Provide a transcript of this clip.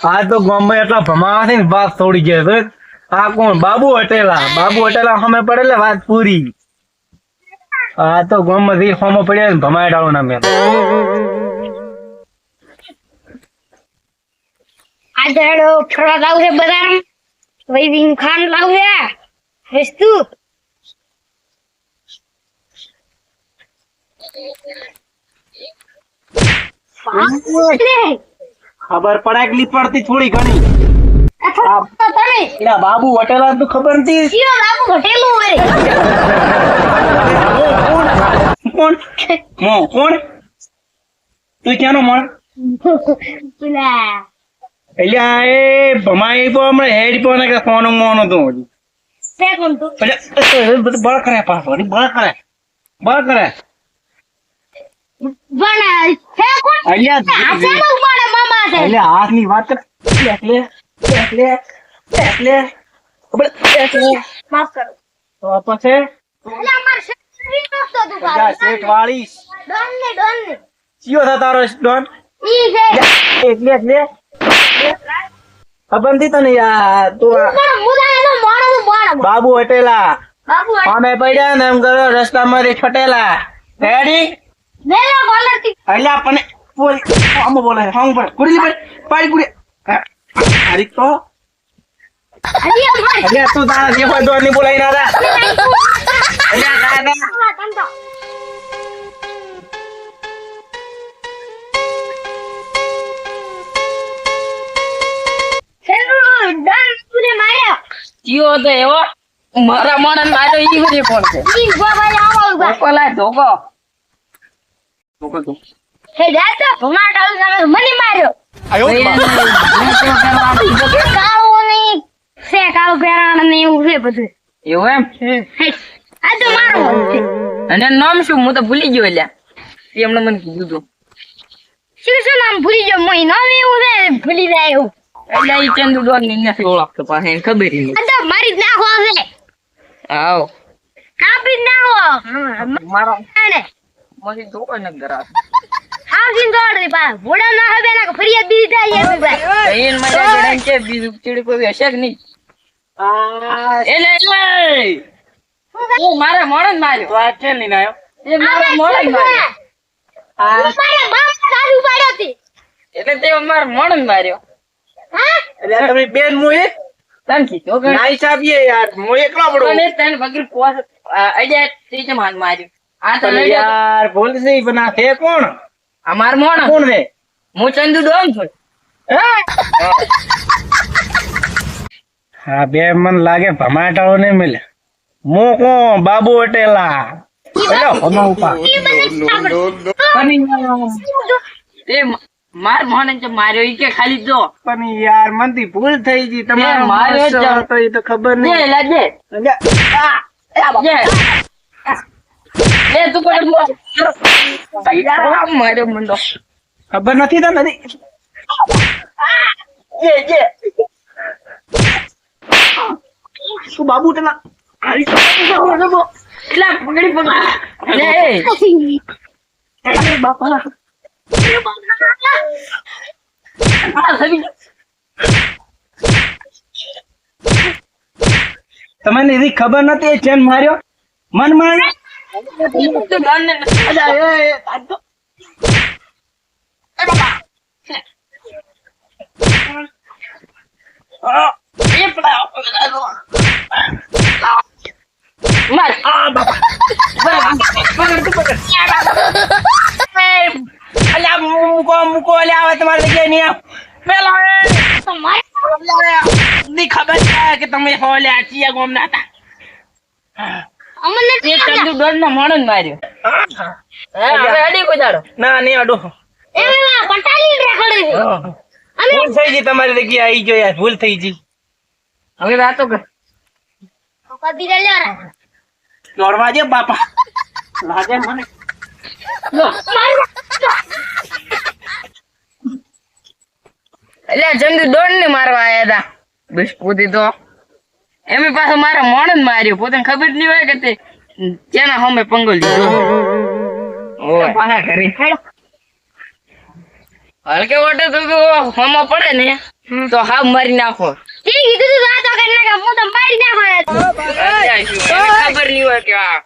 આ તો ગામમાં એટલા ભમાવા છે ને વાત થોડી ગયા છે. આ કોણ? બાબુ હટેલા. બાબુ હટેલા સામે પડેલે વાત પૂરી. આ તો ગામમાં થી સામે પડ્યા ને ભમાય ડાળો ના મેં આજે હેડો છોડા લાવશે બદામ વૈદિક ખાંડ લાવશે વસ્તુ ખબર પડે કે પડતી થોડી ઘણી? એટલે બાબુ વટેલા તું ખબર નથી. બાબુ વટેલું હોય. કોણ? હું કોણ? તું ક્યાંનો મણ એટલે એ ભમાઈ તો હમણાં હેડ પણ કે સોનું મોનો તું હજી. સેકન્ડ તો? એટલે એ બધું બળ કરે પાછો બળ કરે. બળ કરે. પણ એટલે હાથની વાત કર. એટલે એટલે એટલે. એટલે. માફ કરો. તો પછી શેઠ વાળી ડોન ને ડોન ને. ચિયો થા તારો ડોન? ઈ છે. એટલે એટલે ખબર તને યાર તું બાબુ હટેલા. બાબુ અમે પડ્યા ને એમ કરો રે છટેલા. રેડી એટલે આપણને બોલ આમ બોલે હામ પડે કુડી પડે પાડી કુડી અરે તો એટલે તું તારા જે હોય તો નહીં બોલાઈ ના રા ડોન તુને માર્યો જીઓ તો એવો મારા મોણસ માર્યો ઈ બધી કોણ છે ધોકો ધોકો ધોકો તો જાતો ભમાટ આવું સામે મને માર્યો. કાળો નહીં. છે કાળો પેરાણ ને એવું છે બધું. એવું એમ? આ તો મારો અને નામ શું? હું તો ભૂલી ગયો એટલે. એમણે મને કીધું તું. શું શું નામ ભૂલી ગયો? મોય નામ એવું છે ભૂલી જાય એવું. એટલે ચંદુ ને નથી ઓળખતો પાસે એને ખબર ય તો મારી જ નાખો છે. આવો. કાપી નાખો. મારો મને ધોકો ન કરા આવજીને દોડ પા ભોડા ના હવે ના ફરિયાદ બીજી થાય એ ભાઈ. એને મજા જોડે કે બીજું ચીડી કોઈ હશે કે નહીં? મારા મોણસ માર્યો. તો આ છે લઈને આવ્યો એ મારા મોણસ માર્યો. મારા બાપ દાદુ પાડ્યો હતી એટલે તે મારા મોણસ માર્યો. હા? એટલે તમે બેન મુ એક તને કીધું કે ના હિસાબીએ યાર મુ એકલો પડો અને તને વગર પોસ અડ્યા ત્રીજે માન માર્યું. આ તો યાર ભૂલ છે બના છે કોણ? આ મોણ. કોણ રે હું ચંદુ ડોમ છું. હા? બે મન લાગે ભમાટાળો નહીં મળે. મો કો બાબુ અટેલા. માર મોણસ જે માર્યો ઈ કે ખાલી જો. પણ યાર મનથી ભૂલ થઈ ગઈ. તમારે માર્યો તો ખબર લે નહીં લે તું પણ માર્યો મંડો. ખબર નથી તને? નથી જે જે શું બાબુ એટલા પકડી પકડ લે બાપા. તમને એની ખબર નથી ચેન માર્યો? મન માર્યો મૂકો મૂકો તમારે આવ પેલો એ તો મારે ની ખબર છે કે તમે હો લ્યા ચિયા ગોમ ના અમને ચંદુ ડોન નો મોણસ માર્યો. હે. હવે અડી કોઈ ના નહીં અડો એ વેલા પટાલી રેખડે અમે ભૂલ થઈ ગઈ તમારી જગ્યાએ આવી ગયો યાર ભૂલ થઈ ગઈ. હવે વાતો કર. કદી ગલ્યો રે. દોડવા દે બાપા. લાગે મને. એટલે ચંદુ ડોન ને મારવા આયા હતા બિસ્કુટી તો. એમની પાસે મારા મોણ જ માર્યો. પોતાને ખબર જ નહીં હોય કે તે જેના હમે પંગો લીધો. પાછા ઘરે હલકે ઓટે તો હમો પડે ને તો હાવ મારી નાખો. તે કીધું તું તો કરી નાખે હું તો મારી નાખો. ખબર નહીં હોય કે આ.